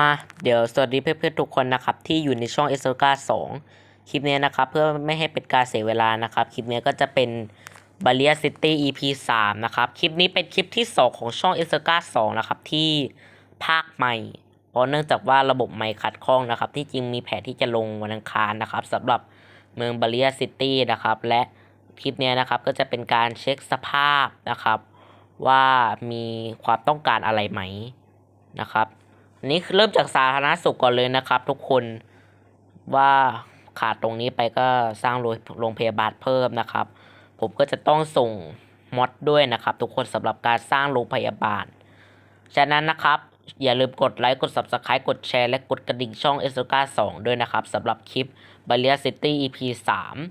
มาเดี๋ยวสวัสดีเพื่อนๆทุกคนนะครับที่อยู่ในช่อง e s o c a 2คลิปนี้นะครับเพื่อไม่ให้เป็นการเสียเวลานะครับคลิปนี้ก็จะเป็น b a l i a City EP 3นะครับคลิปนี้เป็นคลิปที่2ของช่อง e s o c a 2นะครับที่ภาคใหม่เพราะเนื่องจากว่าระบบใหม่ขัดข้องนะครับที่จริงมีแผนที่จะลงวันอังคารนะครับสำหรับเมือง b a l i a City นะครับและคลิปนี้นะครับก็จะเป็นการเช็คสภาพนะครับ ว่ามีความต้องการอะไรไหมนะครับ นนี้คือเริ่มจากสาธารณสุขก่อนเลยนะครับ ทุกคนว่าขาดตรงนี้ไปก็สร้างโรงพยาบาลเพิ่มนะครับ ผมก็จะต้องส่งมอดด้วยนะครับ ทุกคนสำหรับการสร้างโรงพยาบาล ฉะนั้นนะครับ อย่าลืมกดไลค์กด Subscribe กดแชร์และกดกระดิ่งช่อง e s o c a 2ด้วยนะครับสำหรับคลิป b a l i a City EP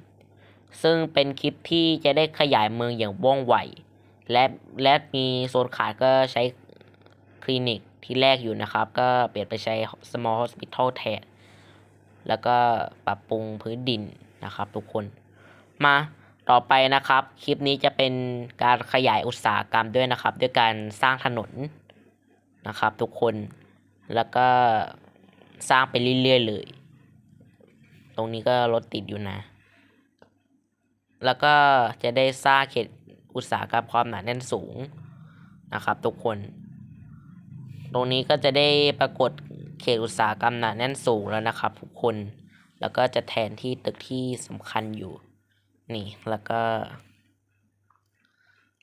3 ซึ่งเป็นคลิปที่จะได้ขยายเมืองอย่างว่องไว และและมีโซนขายก็ใช้คลินิก ที่แรกอยู่นะครับ ก็เปลี่ยนไปใช้ small hospital แทนแล้วก็ปรับปรุงพื้นดินนะครับทุกคน มาต่อไปนะครับ คลิปนี้จะเป็นการขยายอุตสาหกรรมด้วยนะครับ ด้วยการสร้างถนนนะครับ ทุกคนแล้วก็สร้างไปเรื่อยๆเลย ตรงนี้ก็รถติดอยู่นะ แล้วก็จะได้สร้างเขตอุตสาหกรรมความหนาแน่นสูงนะครับ ทุกคน ตรงนี้ก็จะได้ปรากฏเขตอุตสาหกรรมหนาแน่นสูงแล้วนะครับทุกคน แล้วก็จะแทนที่ตึกที่สำคัญอยู่ นี่ แล้วก็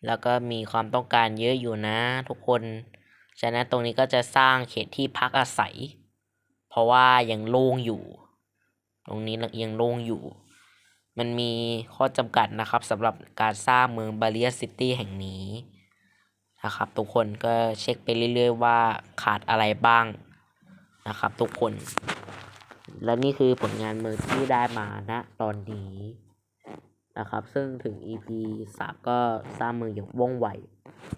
แล้วก็มีความต้องการเยอะอยู่นะทุกคน ฉะนั้นตรงนี้ก็จะสร้างเขตที่พักอาศัย เพราะว่ายังโล่งอยู่ ตรงนี้ยังโล่งอยู่ มันมีข้อจำกัดนะครับสำหรับการสร้างเมืองบาเลียซิตี้แห่งนี้ นะครับ ทุกคนก็เช็คไปเรื่อยๆว่าขาดอะไรบ้างนะครับ ทุกคน และนี่คือผลงานมือที่ได้มาณตอนนี้นะครับ ซึ่งถึง EP 3 ก็สร้างมืออย่างว่องไว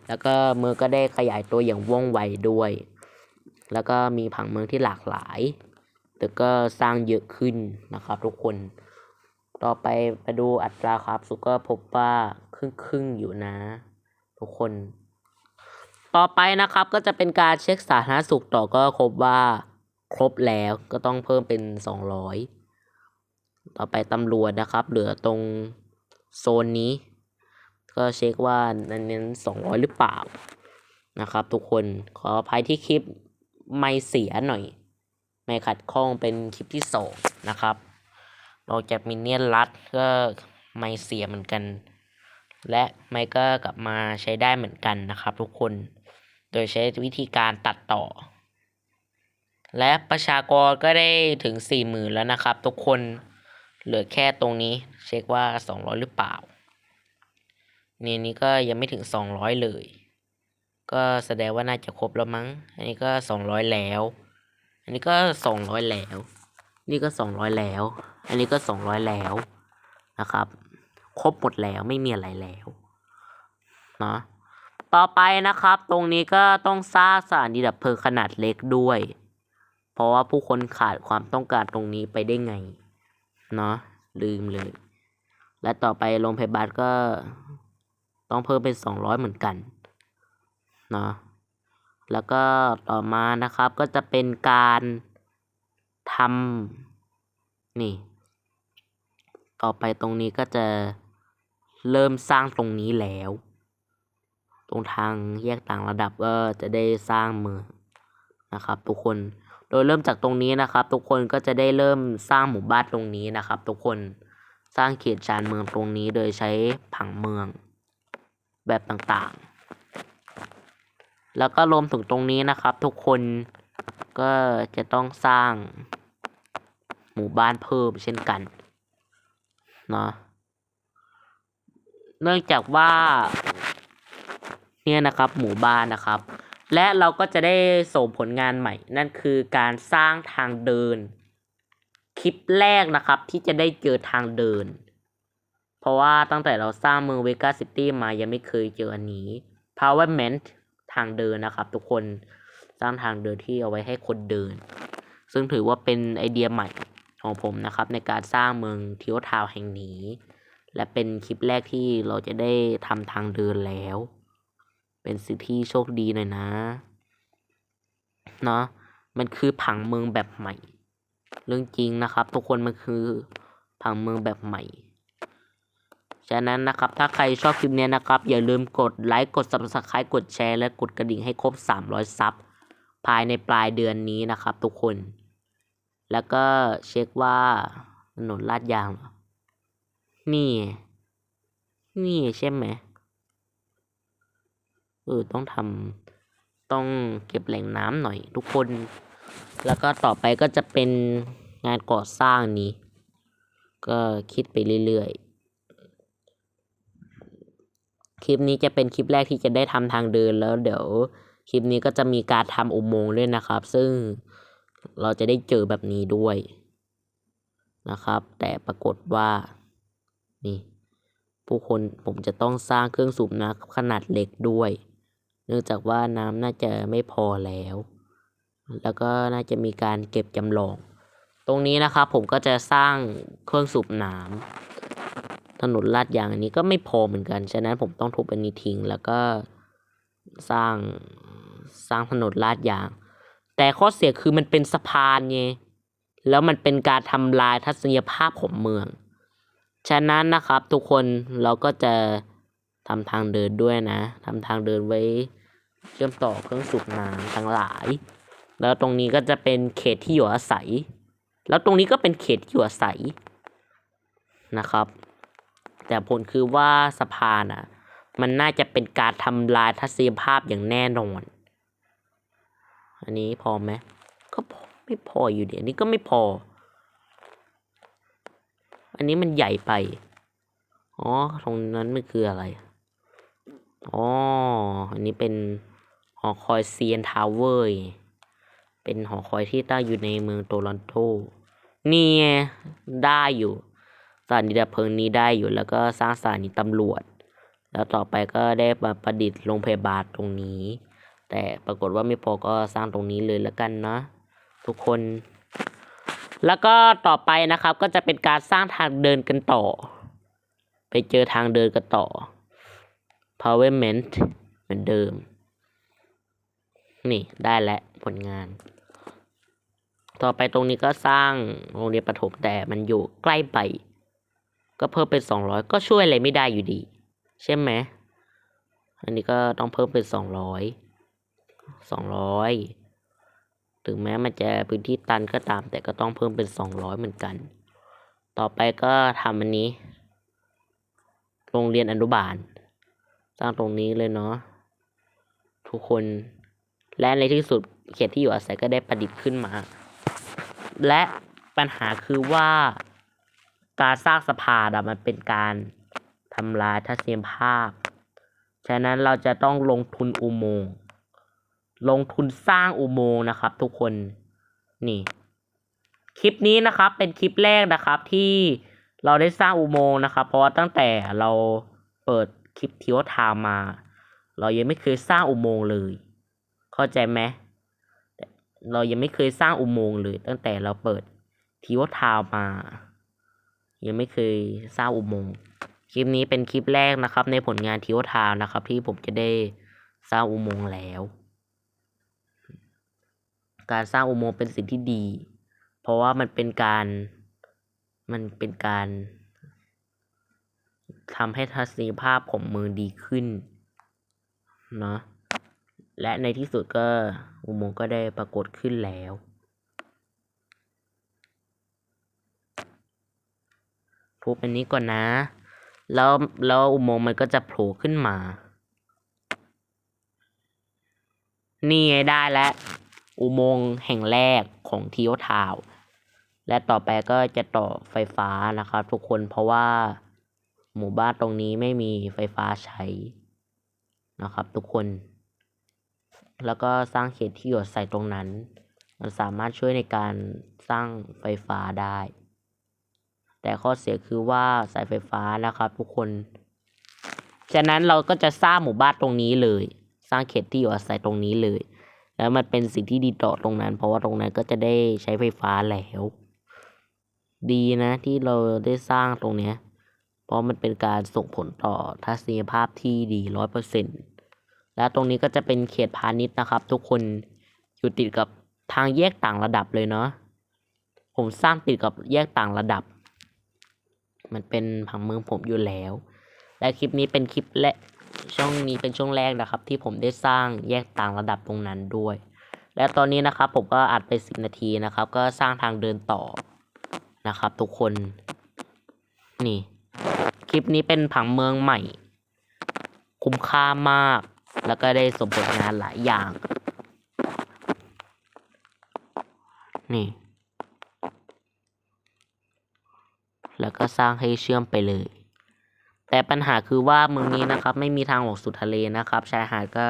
แล้วก็มือก็ได้ขยายตัวอย่างว่องไวด้วย แล้วก็มีผังเมืองที่หลากหลาย แต่ก็สร้างเยอะขึ้นนะครับ ทุกคน ต่อไปไปดูอัตราครับสุก็พบว่าครึ่งครึ่งๆอยู่นะ ทุกคน ต่อไปนะครับก็จะเป็นการเช็คสาธารณสุขต่อก็ครบว่าครบแล้วก็ต้องเพิ่มเป็นสองร้อยต่อไปตำรวจนะครับ เหลือตรงโซนนี้ ก็เช็คว่านั้นเน้นสองร้อยหรือเปล่านะครับ ทุกคนขออภัยที่คลิปไม่เสียหน่อย ไม่ขัดข้องเป็นคลิปที่สองนะครับนอกจากมินเนี่ยนรัดก็ไม่เสียเหมือนกัน และไม่ก็กลับมาใช้ได้เหมือนกันนะครับทุกคน โดยใช้วิธีการตัดต่อ และประชากรก็ได้ถึงสี่หมื่นแล้วนะครับ ทุกคนเหลือแค่ตรงนี้ เช็คว่าสองร้อยหรือเปล่า เนี่ยนี้ก็ยังไม่ถึงสองร้อยเลย ก็แสดงว่าน่าจะครบแล้วมั้ง อันนี้ก็สองร้อยแล้ว อันนี้ก็สองร้อยแล้ว นี่ก็สองร้อยแล้ว อันนี้ก็สองร้อยแล้วนะครับ ครบหมดแล้วไม่มีอะไรแล้ว เนาะ ต่อไปนะครับ ตรงนี้ก็ต้องสร้างสถานีดับเพลิงขนาดเล็กด้วย เพราะว่าผู้คนขาดความต้องการตรงนี้ไปได้ไง เนาะลืมเลย และต่อไปโรงพยาบาลก็ต้องเพิ่มเป็นสองร้อยเหมือนกัน เนาะแล้วก็ต่อมานะครับก็จะเป็นการทำนี่ ต่อไปตรงนี้ก็จะเริ่มสร้างตรงนี้แล้ว ตรงทางแยกต่างระดับก็จะได้สร้างเมืองนะครับ ทุกคน โดยเริ่มจากตรงนี้นะครับ ทุกคนก็จะได้เริ่มสร้างหมู่บ้านตรงนี้นะครับ ทุกคนสร้างเขตชานเมืองตรงนี้โดยใช้ผังเมืองแบบต่างๆ แล้วก็รวมถึงตรงนี้นะครับ ทุกคนก็จะต้องสร้างหมู่บ้านเพิ่มเช่นกันเนาะเนื่องจากว่า เนี่ยนะครับหมู่บ้านนะครับ และเราก็จะได้ส่งผลงานใหม่ นั่นคือการสร้างทางเดิน คลิปแรกนะครับที่จะได้เจอทางเดิน เพราะว่าตั้งแต่เราสร้างเมืองเวกาซิตี้มายังไม่เคยเจออันนี้ Powerment ทางเดินนะครับ ทุกคนสร้างทางเดินที่เอาไว้ให้คนเดิน ซึ่งถือว่าเป็นไอเดียใหม่ของผมนะครับ ในการสร้างเมืองทิวทาวแห่งนี้ และเป็นคลิปแรกที่เราจะได้ทำทางเดินแล้ว เป็นสิ่งที่โชคดีหน่อยนะเนาะมันคือผังเมืองแบบใหม่ เรื่องจริงนะครับทุกคนมันคือผังเมืองแบบใหม่ฉะนั้นนะครับ ถ้าใครชอบคลิปนี้นะครับ อย่าลืมกดไลค์กด subscribe กดแชร์และกดกระดิ่งให้ครบ 300 ซับภายในปลายเดือนนี้นะครับ ทุกคน แล้วก็เช็คว่าถนนลาดยางนี่ นี่ใช่ไหม เออต้องทำต้องเก็บแหล่งน้ำหน่อยทุกคน แล้วก็ต่อไปก็จะเป็นงานก่อสร้างนี้ ก็คิดไปเรื่อยๆ คลิปนี้จะเป็นคลิปแรกที่จะได้ทำทางเดินแล้วเดี๋ยวคลิปนี้ก็จะมีการทำอุโมงค์ด้วยนะครับ ซึ่งเราจะได้เจอแบบนี้ด้วยนะครับ แต่ปรากฏว่า นี่ ผู้คนผมจะต้องสร้างเครื่องสูบน้ำขนาดเล็กด้วย เนื่องจากว่าน้ำน่าจะไม่พอแล้ว แล้วก็น่าจะมีการเก็บจำลอง ตรงนี้นะครับผมก็จะสร้างเครื่องสูบน้ำถนนลาดยางอันนี้ก็ไม่พอเหมือนกัน ฉะนั้นผมต้องทุบอันนี้ทิ้ง แล้วก็สร้างสร้างถนนลาดยาง แต่ข้อเสียคือมันเป็นสะพานไงแล้วมันเป็นการทำลายทัศนียภาพของเมือง ฉะนั้นนะครับทุกคนเราก็จะ ทำทางเดินด้วยนะทำทางเดินไว้เชื่อมต่อเครื่องสูบน้ำทั้งหลาย แล้วตรงนี้ก็จะเป็นเขตที่อยู่อาศัย แล้วตรงนี้ก็เป็นเขตที่อยู่อาศัยนะครับ แต่ผลคือว่าสะพานอะ มันน่าจะเป็นการทำลายทัศนียภาพอย่างแน่นอน อันนี้พอไหมก็พอไม่พออยู่เดี๋ยวนี้ก็ไม่พอ อันนี้มันใหญ่ไป อ๋อ ตรงนั้นมันคืออะไร อ๋อ อันนี้เป็นหอคอยเซียนทาวเวอร์ เป็นหอคอยที่ตั้งอยู่ในเมืองโตรอนโต นี่ไงได้อยู่ สถานีดับเพลิงนี้ได้อยู่ แล้วก็สร้างสถานีตำรวจ แล้วต่อไปก็ได้มาประดิษฐ์โรงพยาบาลตรงนี้ แต่ปรากฏว่าไม่พอก็สร้างตรงนี้เลยแล้วกันเนาะทุกคน แล้วก็ต่อไปนะครับก็จะเป็นการสร้างทางเดินกันต่อ ไปเจอทางเดินกันต่อ pavement เหมือนเดิม นี่ได้แล้วผลงาน ต่อไปตรงนี้ก็สร้างโรงเรียนประถมแต่มันอยู่ใกล้ไป ก็เพิ่มเป็นสองร้อยก็ช่วยอะไรไม่ได้อยู่ดี ใช่ไหม อันนี้ก็ต้องเพิ่มเป็นสองร้อยสองร้อยถึงแม้มันจะพื้นที่ตันก็ตาม แต่ก็ต้องเพิ่มเป็นสองร้อยเหมือนกัน ต่อไปก็ทำอันนี้ โรงเรียนอนุบาล สร้างตรงนี้เลยเนาะทุกคน และในที่สุดเขตที่อยู่อาศัยก็ได้ประดิษฐ์ขึ้นมา และปัญหาคือว่าการสร้างสะพานอะมันเป็นการทำลายทัศนียภาพ ฉะนั้นเราจะต้องลงทุนอุโมงค์ ลงทุนสร้างอุโมงค์นะครับ ทุกคน นี่ คลิปนี้นะครับ เป็นคลิปแรกนะครับที่เราได้สร้างอุโมงค์นะครับ เพราะว่าตั้งแต่เราเปิด คลิปทิวทามมา เรายังไม่เคยสร้างอุโมงค์เลย เข้าใจไหมเรายังไม่เคยสร้างอุโมงค์เลย ตั้งแต่เราเปิดทิวทาวมา ยังไม่เคยสร้างอุโมงค์คลิปนี้เป็นคลิปแรกนะครับ ในผลงานทิวทาวนะครับ ที่ผมจะได้สร้างอุโมงค์แล้ว การสร้างอุโมงค์เป็นสิ่งที่ดี เพราะว่ามันเป็นการมันเป็นการ ทำให้ทัศนียภาพของเมืองดีขึ้นเนาะและในที่สุดก็อุโมงค์ก็ได้ปรากฏขึ้นแล้ว ทุบอันนี้ก่อนนะ แล้วแล้วอุโมงค์มันก็จะโผล่ขึ้นมา นี่ไงได้แล้วอุโมงค์แห่งแรกของทีโอทาวและต่อไปก็จะต่อไฟฟ้านะครับทุกคนเพราะว่า หมู่บ้านตรงนี้ไม่มีไฟฟ้าใช้นะครับทุกคน แล้วก็สร้างเขตที่อยู่อาศัยตรงนั้น มันสามารถช่วยในการสร้างไฟฟ้าได้ แต่ข้อเสียคือว่าสายไฟฟ้านะครับ ทุกคน ฉะนั้นเราก็จะสร้างหมู่บ้านตรงนี้เลย สร้างเขตที่อยู่อาศัยตรงนี้เลย แล้วมันเป็นสิ่งที่ดีต่อตรงนั้น เพราะว่าตรงนั้นก็จะได้ใช้ไฟฟ้าแล้ว ดีนะที่เราได้สร้างตรงเนี้ย เพราะมันเป็นการส่งผลต่อทัศนียภาพที่ดีร้อยเปอร์เซ็นต์และตรงนี้ก็จะเป็นเขตพาณิชย์นะครับ ทุกคนอยู่ติดกับทางแยกต่างระดับเลยเนาะผมสร้างติดกับแยกต่างระดับ มันเป็นผังเมืองผมอยู่แล้ว และคลิปนี้เป็นคลิปและช่องนี้เป็นช่วงแรกนะครับ ที่ผมได้สร้างแยกต่างระดับตรงนั้นด้วย และตอนนี้นะครับ ผมก็อัดไปสิบนาทีนะครับ ก็สร้างทางเดินต่อนะครับ ทุกคนนี่ คลิปนี้เป็นผังเมืองใหม่ คุ้มค่ามาก แล้วก็ได้สมผลงานหลายอย่าง นี่ แล้วก็สร้างให้เชื่อมไปเลย แต่ปัญหาคือว่าเมืองนี้นะครับ ไม่มีทางออกสู่ทะเลนะครับ ชายหาดก็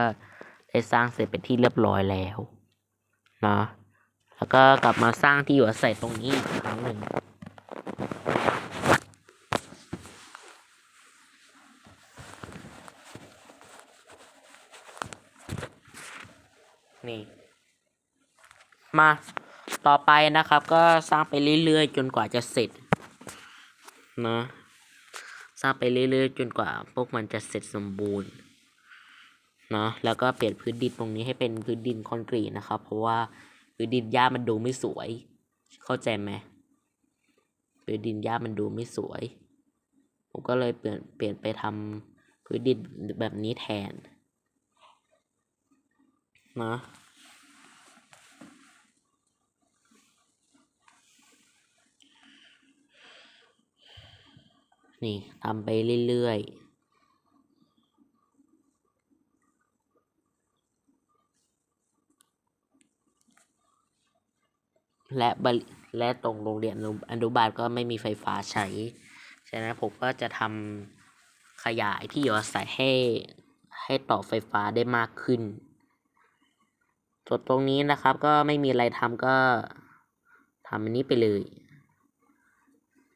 ได้สร้างเสร็จเป็นที่เรียบร้อยแล้วนะแล้วก็กลับมาสร้างที่อยู่อาศัยตรงนี้อีกครั้งหนึ่ง นี่ มาต่อไปนะครับ ก็สร้างไปเรื่อยๆ จนกว่าจะเสร็จนะสร้างไปเรื่อยๆ จนกว่าพวกมันจะเสร็จสมบูรณ์นะแล้วก็เปลี่ยนพื้นดินตรงนี้ให้เป็นพื้นดินคอนกรีตนะครับ เพราะว่าพื้นดินหญ้ามันดูไม่สวย เข้าใจไหมพื้นดินหญ้ามันดูไม่สวย ผมก็เลยเปลี่ยนเปลี่ยนไปทำพื้นดินแบบนี้แทนนะ นี่ทำไปเรื่อยๆและบริและตรงโรงเรียนอนุบาลก็ไม่มีไฟฟ้าใช้ ฉะนั้นผมก็จะทำขยายที่อยู่อาศัยให้ให้ต่อไฟฟ้าได้มากขึ้นส่วนตรงนี้นะครับก็ไม่มีอะไรทำก็ทำอันนี้ไปเลย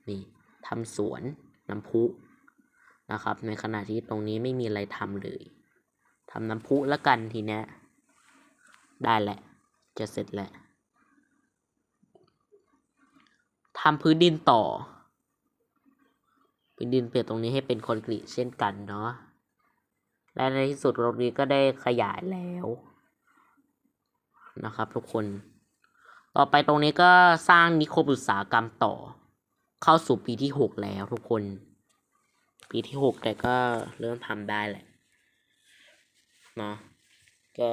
นี่ทำสวน น้ำพุนะครับ ในขณะที่ตรงนี้ไม่มีอะไรทำเลยทำน้ำพุแล้วกันทีเนี้ยได้แหละ จะเสร็จแหละทำพื้นดินต่อ พื้นดินเปลี่ยนตรงนี้ให้เป็นคอนกรีตเช่นกันเนาะและในที่สุดตรงนี้ก็ได้ขยายแล้วนะครับทุกคน ต่อไปตรงนี้ก็สร้างนิคมอุตสาหกรรมต่อ เข้าสู่ปีที่หกแล้วทุกคน ปีที่หกแต่ก็เริ่มทำได้แหละเนาะก็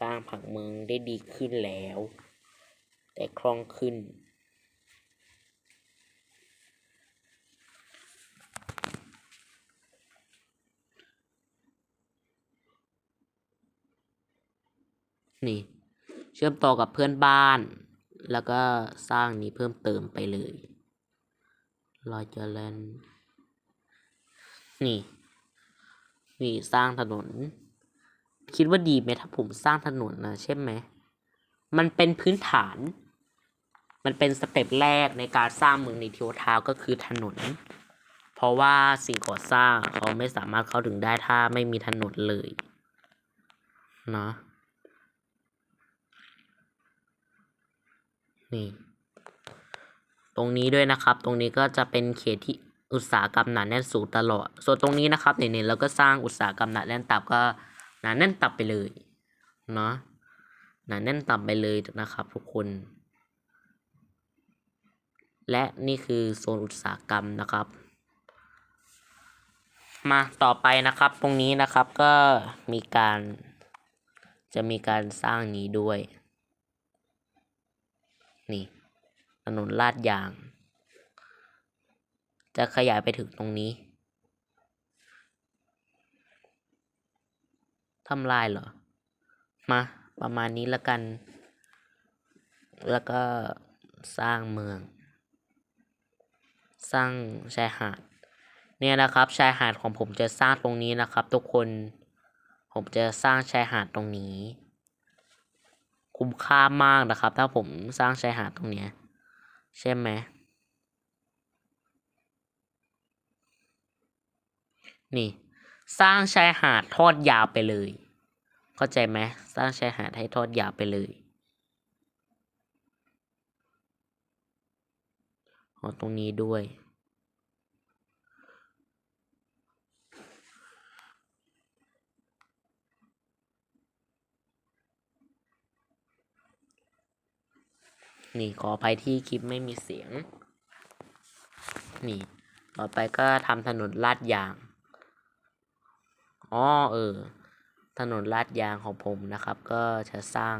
สร้างผังเมืองได้ดีขึ้นแล้ว แต่คล่องขึ้น นี่ เชื่อมต่อกับเพื่อนบ้าน แล้วก็สร้างนี้เพิ่มเติมไปเลย รอยเจริญนี่ นี่สร้างถนน คิดว่าดีไหมถ้าผมสร้างถนนนะใช่ไหม มันเป็นพื้นฐาน มันเป็นสเต็ปแรกในการสร้างเมืองในเทียวทาวก็คือถนน เพราะว่าสิ่งก่อสร้างเขาไม่สามารถเข้าถึงได้ถ้าไม่มีถนนเลยเนาะนี่ ตรงนี้ด้วยนะครับ ตรงนี้ก็จะเป็นเขตที่อุตสาหกรรมหนาแน่นสูงตลอด ส่วนตรงนี้นะครับเนี่ยเราก็สร้างอุตสาหกรรมหนาแน่นตับก็หนาแน่นตับไปเลยเนาะหนาแน่นตับไปเลยนะครับ ทุกคน และนี่คือโซนอุตสาหกรรมนะครับ มาต่อไปนะครับ ตรงนี้นะครับก็มีการจะมีการสร้างนี้ด้วย นี่ ถนนลาดยาง จะขยายไปถึงตรงนี้ทำลายเหรอ มา ประมาณนี้แล้วกัน แล้วก็สร้างเมือง สร้างชายหาด เนี่ยนะครับชายหาดของผมจะสร้างตรงนี้นะครับ ทุกคน ผมจะสร้างชายหาดตรงนี้ คุ้มค่ามากนะครับ ถ้าผมสร้างชายหาดตรงเนี้ย ใช่ไหมนี่ สร้างชายหาดทอดยาวไปเลย เข้าใจไหมสร้างชายหาดให้ทอดยาวไปเลยอ๋อตรงนี้ด้วย นี่ขออภัยที่คลิปไม่มีเสียง นี่ ต่อไปก็ทำถนนลาดยาง อ๋อเออ ถนนลาดยางของผมนะครับ ก็จะสร้าง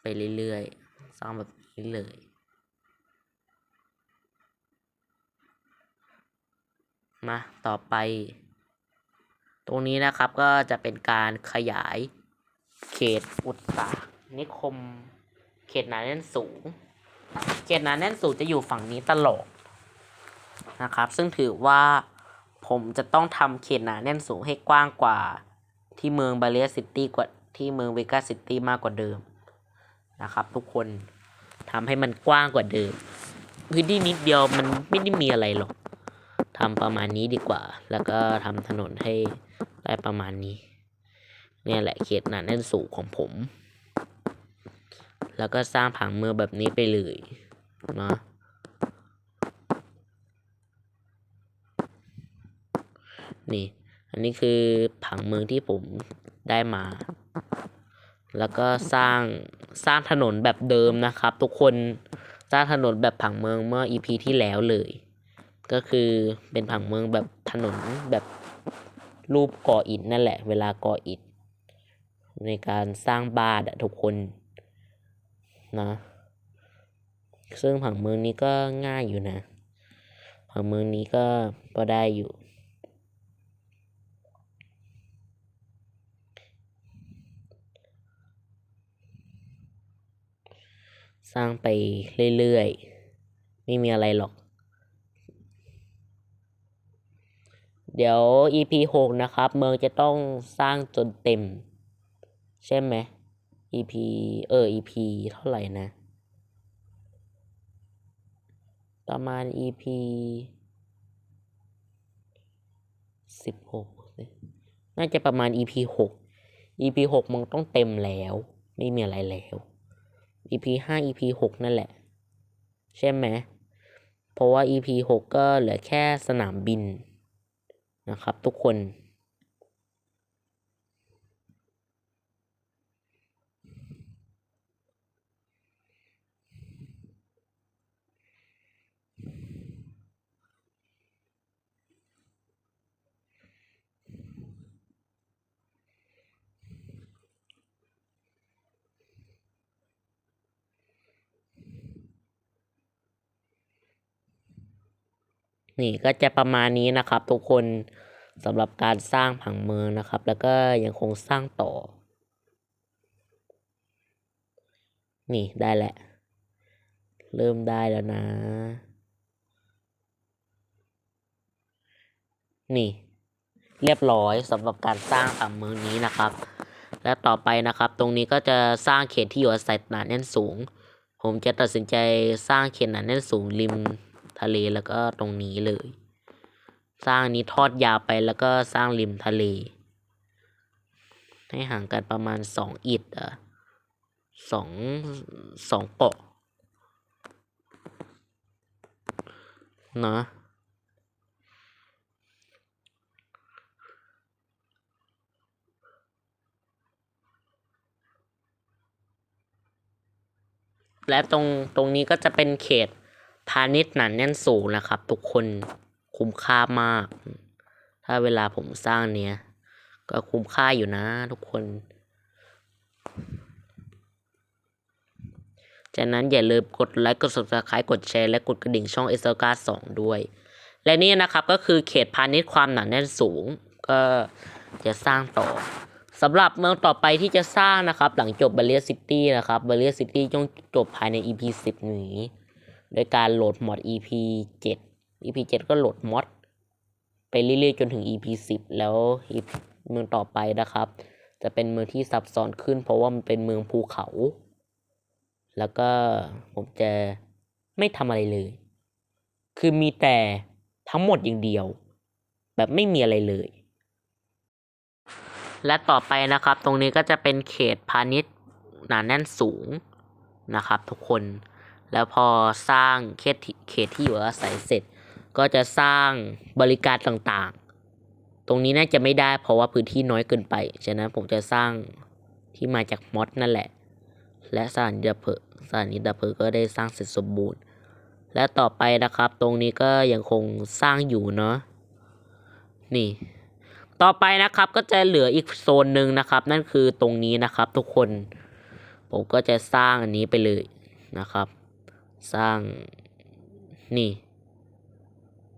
ไปเรื่อยๆ สร้างแบบนี้เลยมาต่อไป ตรงนี้นะครับก็จะเป็นการขยายเขตอุตสาหนิคม เขตหนาแน่นสูง เขตหนาแน่นสูงจะอยู่ฝั่งนี้ตลอดนะครับ ซึ่งถือว่าผมจะต้องทำเขตหนาแน่นสูงให้กว้างกว่าที่เมืองบาเลียซิตี้กว่าที่เมืองเวกาซิตี้มากกว่าเดิมนะครับ ทุกคนทำให้มันกว้างกว่าเดิม พื้นที่นิดเดียวมันไม่ได้มีอะไรหรอกทำประมาณนี้ดีกว่า แล้วก็ทำถนนให้ได้ประมาณนี้ เนี่ยแหละเขตหนาแน่นสูงของผม แล้วก็สร้างผังเมืองแบบนี้ไปเลยเนาะนี่ อันนี้คือผังเมืองที่ผมได้มา แล้วก็สร้างสร้างถนนแบบเดิมนะครับ ทุกคนสร้างถนนแบบผังเมืองเมื่อ EP ที่แล้วเลย ก็คือเป็นผังเมืองแบบถนนแบบรูปก่ออิฐนั่นแหละ เวลาก่ออิฐในการสร้างบ้านอะทุกคน นะซึ่งผังเมืองนี้ก็ง่ายอยู่นะ ผังเมืองนี้ก็พอได้อยู่ สร้างไปเรื่อยๆ ไม่มีอะไรหรอก เดี๋ยว EP หกนะครับ เมืองจะต้องสร้างจนเต็ม ใช่ไหม EP เออ EP เท่าไหร่นะ ประมาณ EP สิบหกน่าจะประมาณ EP หก EP หกมันต้องเต็มแล้ว ไม่มีอะไรแล้ว EP ห้า EP หกนั่นแหละ ใช่ไหม เพราะว่า EP หกก็เหลือแค่สนามบินนะครับทุกคน นี่ก็จะประมาณนี้นะครับทุกคนสำหรับการสร้างผังเมืองนะครับ แล้วก็ยังคงสร้างต่อ นี่ได้แหละเริ่มได้แล้วนะ นี่ เรียบร้อยสำหรับการสร้างผังเมืองนี้นะครับ และต่อไปนะครับ ตรงนี้ก็จะสร้างเขตที่อยู่อาศัยหนาแน่นสูง ผมจะตัดสินใจสร้างเขตหนาแน่นสูงริม ทะเลแล้วก็ตรงนี้เลย สร้างนี้ทอดยาวไปแล้วก็สร้างริมทะเล ให้ห่างกันประมาณสองอิฐอะสองสองเกาะนะและตรงตรงนี้ก็จะเป็นเขต พาณิชย์หนาแน่นสูงนะครับ ทุกคนคุ้มค่ามาก ถ้าเวลาผมสร้างเนี้ยก็คุ้มค่าอยู่นะ ทุกคน จากนั้นอย่าลืมกดไลค์กด subscribe กดแชร์และกดกระดิ่งช่องเอสกาสองด้วย และนี่นะครับก็คือเขตพาณิชย์ความหนาแน่นสูง ก็จะสร้างต่อสำหรับเมืองต่อไปที่จะสร้างนะครับ หลังจบ b บ r เ i ียซิตี้นะครับบ b ร r เ i ียซิตี้ต้องจบภายใน EP สิบนี้ โดยการโหลดมอด EP เจ็ด EP เจ็ดก็โหลดมอดไปเรื่อยๆ จนถึง EP สิบแล้วเมืองต่อไปนะครับ จะเป็นเมืองที่ซับซ้อนขึ้น เพราะว่ามันเป็นเมืองภูเขา แล้วก็ผมจะไม่ทำอะไรเลย คือมีแต่ทั้งหมดอย่างเดียว แบบไม่มีอะไรเลย และต่อไปนะครับ ตรงนี้ก็จะเป็นเขตพาณิชย์หนาแน่นสูงนะครับ ทุกคน แล้วพอสร้างเขตที่เขตที่อยู่อาศัยเสร็จ ก็จะสร้างบริการต่างๆ ตรงนี้น่าจะไม่ได้เพราะว่าพื้นที่น้อยเกินไป ฉะนั้นผมจะสร้างที่มาจากมอดนั่นแหละ และสถานีดับเพลิงสถานีดับเพลิงก็ได้สร้างเสร็จสมบูรณ์ และต่อไปนะครับ ตรงนี้ก็ยังคงสร้างอยู่เนาะ นี่ ต่อไปนะครับก็จะเหลืออีกโซนหนึ่งนะครับ นั่นคือตรงนี้นะครับ ทุกคน ผมก็จะสร้างอันนี้ไปเลยนะครับ สร้างนี่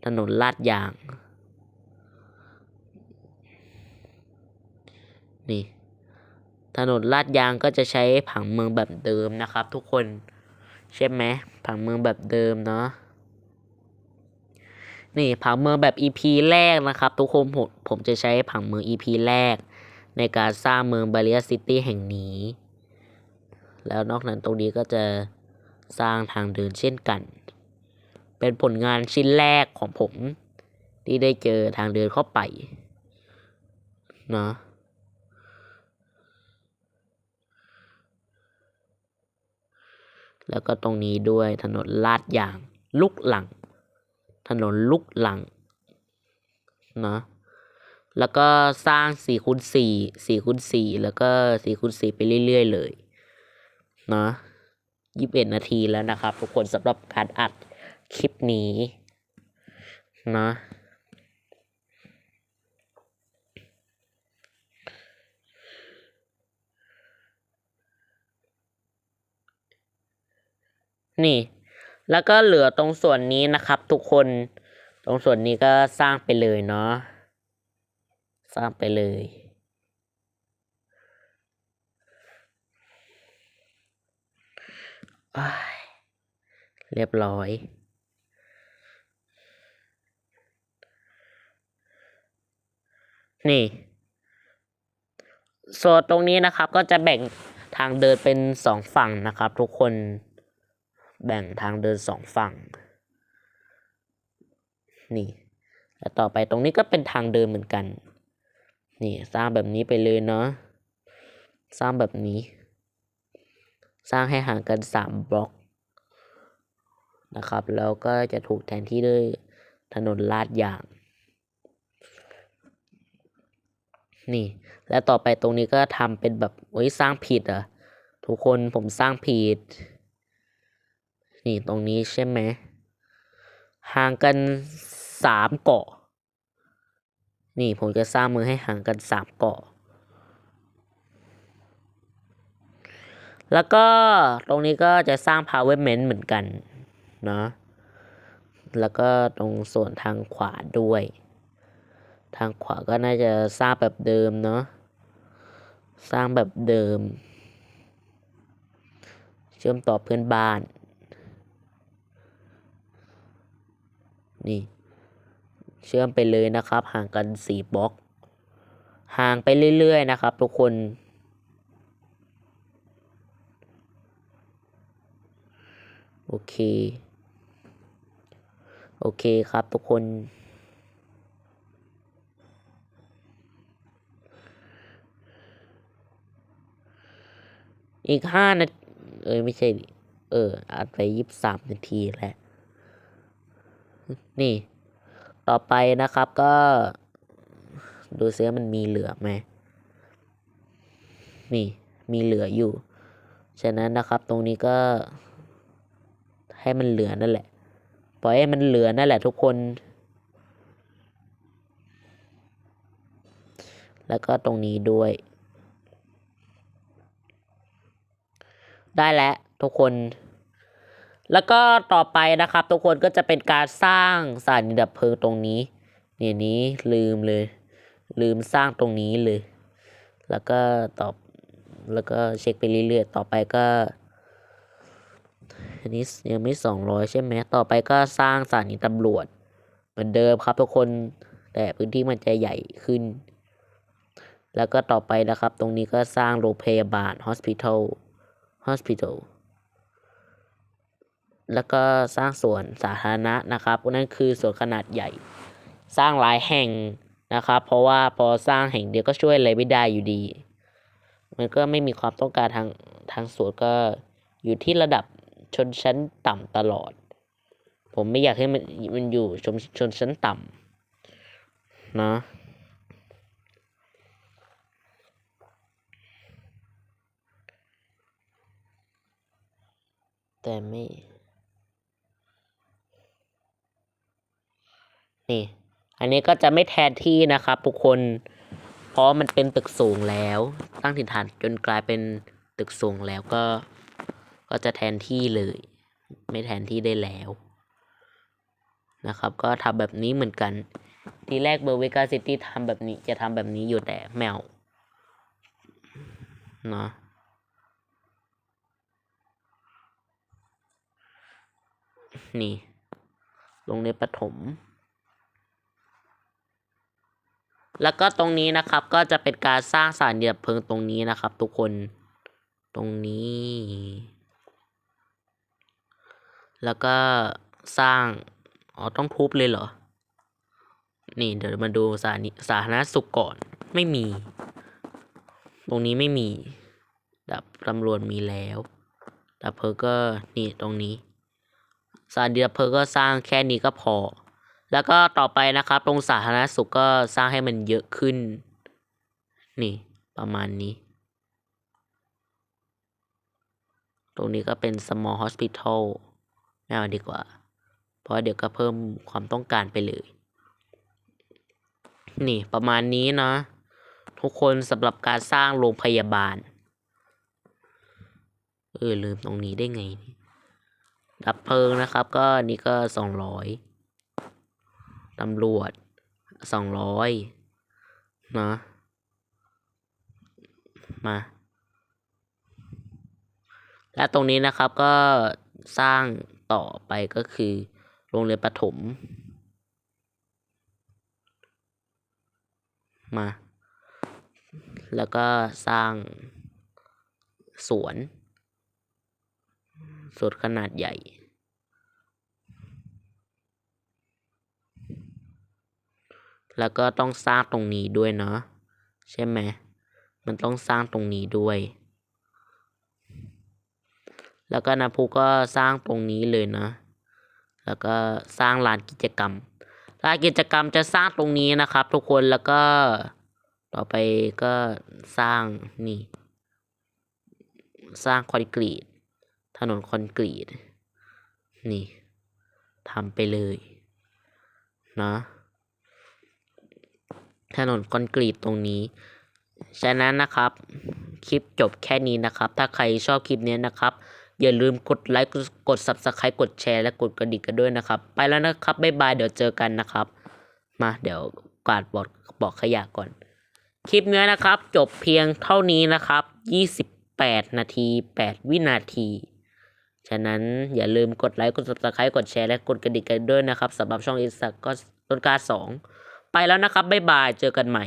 ถนนลาดยาง นี่ ถนนลาดยางก็จะใช้ผังเมืองแบบเดิมนะครับ ทุกคนใช่ไหมผังเมืองแบบเดิมเนาะนี่ผังเมืองแบบ EP แรกนะครับ ทุกคนผมผมจะใช้ผังเมือง EP แรก ในการสร้างเมืองบา r ียซิตี้แห่งนี้ แล้วนอกนั้นตรงนี้ก็จะ สร้างทางเดินเช่นกัน เป็นผลงานชิ้นแรกของผม ที่ได้เจอทางเดินเข้าไปนะแล้วก็ตรงนี้ด้วยถนนลาดยาง ลุกหลัง ถนนลุกหลังนะแล้วก็สร้างสี่คูณสี่สี่คูณสี่แล้วก็สี่คูณสี่ไปเรื่อย ๆ เลยนะ ยี่สิบเอ็ดนาทีแล้วนะครับ ทุกคนสำหรับการอัดคลิปนี้นะนี่ แล้วก็เหลือตรงส่วนนี้นะครับ ทุกคนตรงส่วนนี้ก็สร้างไปเลยเนาะสร้างไปเลย อ้าย เรียบร้อยนี่โซนตรงนี้นะครับก็จะแบ่งทางเดินเป็นสองฝั่งนะครับ ทุกคนแบ่งทางเดินสองฝั่ง นี่ แล้วต่อไปตรงนี้ก็เป็นทางเดินเหมือนกัน นี่สร้างแบบนี้ไปเลยเนาะสร้างแบบนี้ สร้างให้ห่างกันสามบล็อกนะครับ แล้วก็จะถูกแทนที่ด้วยถนนลาดยาง นี่ แล้วต่อไปตรงนี้ก็ทำเป็นแบบโอ้ยสร้างผิดเหรอะทุกคนผมสร้างผิด นี่ตรงนี้ใช่ไหมห่างกันสามเกาะ นี่ผมจะสร้างมือให้ห่างกันสามเกาะ แล้วก็ตรงนี้ก็จะสร้าง powerment เหมือนกันเนาะแล้วก็ตรงส่วนทางขวาด้วย ทางขวาก็น่าจะสร้างแบบเดิมเนาะสร้างแบบเดิม เชื่อมต่อเพื่อนบ้าน นี่ เชื่อมไปเลยนะครับ ห่างกันสี่บล็อก ห่างไปเรื่อย ๆ นะครับ ทุกคน โอเค โอเคครับทุกคน อีกห้านาทีเอ้ยไม่ใช่ เอออัดไปยี่สิบสามนาทีแล้วนี่ ต่อไปนะครับก็ ดูซิว่ามันมีเหลือไหมนี่ มีเหลืออยู่ ฉะนั้นนะครับตรงนี้ก็ ให้มันเหลือนั่นแหละ ปล่อยให้มันเหลือนั่นแหละทุกคน แล้วก็ตรงนี้ด้วย ได้แล้วทุกคน แล้วก็ต่อไปนะครับ ทุกคนก็จะเป็นการสร้างสถานีดับเพลิงตรงนี้ เนี่ยนี้ลืมเลย ลืมสร้างตรงนี้เลย แล้วก็ตอบแล้วก็เช็คไปเรื่อยๆ ต่อไปก็ อันนี้ยังไม่สองร้อยใช่ไหมต่อไปก็สร้างสถานีตำรวจ เหมือนเดิมครับทุกคนแต่พื้นที่มันจะใหญ่ขึ้น แล้วก็ต่อไปนะครับ ตรงนี้ก็สร้างโรงพยาบาล hospital hospital แล้วก็สร้างสวนสาธารณะนะครับนั่นคือสวนขนาดใหญ่ สร้างหลายแห่งนะครับ เพราะว่าพอสร้างแห่งเดียวก็ช่วยอะไรไม่ได้อยู่ดี มันก็ไม่มีความต้องการทางทางสวนก็อยู่ที่ระดับ ชนชั้นต่ำตลอด ผมไม่อยากให้มันมันอยู่ชนชนชั้นต่ำนะแต่ไม่ นี่ อันนี้ก็จะไม่แทนที่นะครับทุกคน เพราะมันเป็นตึกสูงแล้ว ตั้งถิ่นฐานจนกลายเป็นตึกสูงแล้วก็ ก็จะแทนที่เลย ไม่แทนที่ได้แล้วนะครับ ก็ทำแบบนี้เหมือนกัน ทีแรกเบอร์เวกาซิตี้ทำแบบนี้จะทำแบบนี้อยู่แต่แมวเนาะนี่โรงเรียนประถมแล้วก็ตรงนี้นะครับก็จะเป็นการสร้างสารดับเพลิงตรงนี้นะครับ ทุกคนตรงนี้ แล้วก็สร้าง อ๋อ ต้องทุบเลยเหรอ นี่เดี๋ยวมาดูสาธารณสาธารณสุขก่อน ไม่มี ตรงนี้ไม่มี ดับตำรวจมีแล้ว ดับเพลิงก็นี่ตรงนี้สถารดับเพลิงก็สร้างแค่นี้ก็พอ แล้วก็ต่อไปนะครับ ตรงสาธารณสุขก็สร้างให้มันเยอะขึ้น นี่ประมาณนี้ ตรงนี้ก็เป็น small hospital ไม่เอาดีกว่า เพราะเดี๋ยวก็เพิ่มความต้องการไปเลย นี่ประมาณนี้เนาะทุกคนสำหรับการสร้างโรงพยาบาล เออ ลืมตรงนี้ได้ไง ดับเพลิงนะครับ ก็นี่ก็สองร้อยตำรวจสองร้อยเนาะมา และตรงนี้นะครับก็สร้าง ต่อไปก็คือ โรงเรียนประถม มา แล้วก็สร้างสวนสวนขนาดใหญ่ แล้วก็ต้องสร้างตรงนี้ด้วยเนาะใช่ไหมมันต้องสร้างตรงนี้ด้วย แล้วก็นะพูก็สร้างตรงนี้เลยนะ แล้วก็สร้างลานกิจกรรมลานกิจกรรมจะสร้างตรงนี้นะครับ ทุกคนแล้วก็ต่อไปก็สร้างนี่ สร้างคอนกรีต ถนนคอนกรีต นี่ทำไปเลยนะถนนคอนกรีตตรงนี้ ฉะนั้นนะครับ คลิปจบแค่นี้นะครับ ถ้าใครชอบคลิปนี้นะครับ อย่าลืมกดไลค์กด subscribe กดแชร์และกดกระดิ่งกันด้วยนะครับ ไปแล้วนะครับบ๊ายบายเดี๋ยวเจอกันนะครับ มาเดี๋ยวกวาดบอกบอกขยะก่อน คลิปนี้นะครับ จบเพียงเท่านี้นะครับ 28 นาที 8 วินาที ฉะนั้นอย่าลืมกดไลค์กด subscribe กดแชร์และกดกระดิ่งกันด้วยนะครับสำหรับช่องอินสระก็ต้นกาสองไปแล้วนะครับบ๊ายบายเจอกันใหม่